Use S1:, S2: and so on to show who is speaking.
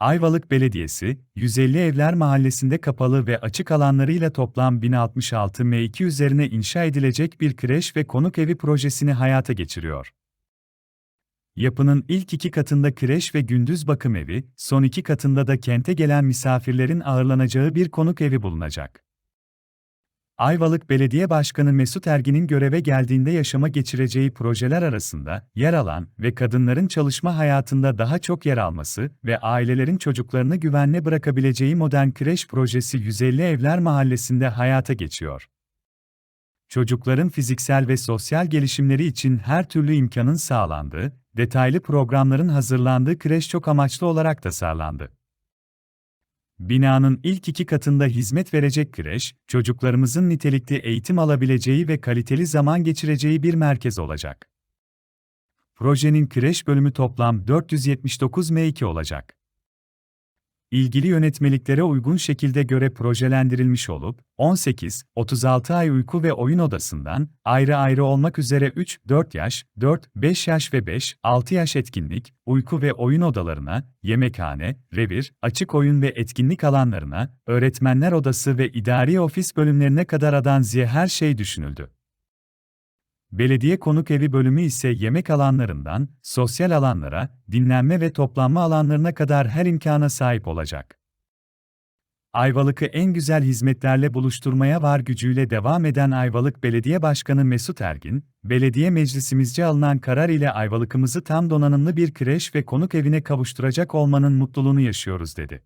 S1: Ayvalık Belediyesi, 150 Evler Mahallesi'nde kapalı ve açık alanlarıyla toplam 1066 M2 üzerine inşa edilecek bir kreş ve konuk evi projesini hayata geçiriyor. Yapının ilk iki katında kreş ve gündüz bakım evi, son iki katında da kente gelen misafirlerin ağırlanacağı bir konuk evi bulunacak. Ayvalık Belediye Başkanı Mesut Ergin'in göreve geldiğinde yaşama geçireceği projeler arasında yer alan ve kadınların çalışma hayatında daha çok yer alması ve ailelerin çocuklarını güvenle bırakabileceği modern kreş projesi 150 Evler Mahallesi'nde hayata geçiyor. Çocukların fiziksel ve sosyal gelişimleri için her türlü imkanın sağlandığı, detaylı programların hazırlandığı kreş çok amaçlı olarak tasarlandı. Binanın ilk iki katında hizmet verecek kreş, çocuklarımızın nitelikli eğitim alabileceği ve kaliteli zaman geçireceği bir merkez olacak. Projenin kreş bölümü toplam 479 M2 olacak. İlgili yönetmeliklere uygun şekilde göre projelendirilmiş olup, 18-36 ay uyku ve oyun odasından, ayrı ayrı olmak üzere 3-4 yaş, 4-5 yaş ve 5-6 yaş etkinlik, uyku ve oyun odalarına, yemekhane, revir, açık oyun ve etkinlik alanlarına, öğretmenler odası ve idari ofis bölümlerine kadar adanziye her şey düşünüldü. Belediye konuk evi bölümü ise yemek alanlarından, sosyal alanlara, dinlenme ve toplanma alanlarına kadar her imkana sahip olacak. Ayvalık'ı en güzel hizmetlerle buluşturmaya var gücüyle devam eden Ayvalık Belediye Başkanı Mesut Ergin, belediye meclisimizce alınan karar ile Ayvalık'ımızı tam donanımlı bir kreş ve konuk evine kavuşturacak olmanın mutluluğunu yaşıyoruz dedi.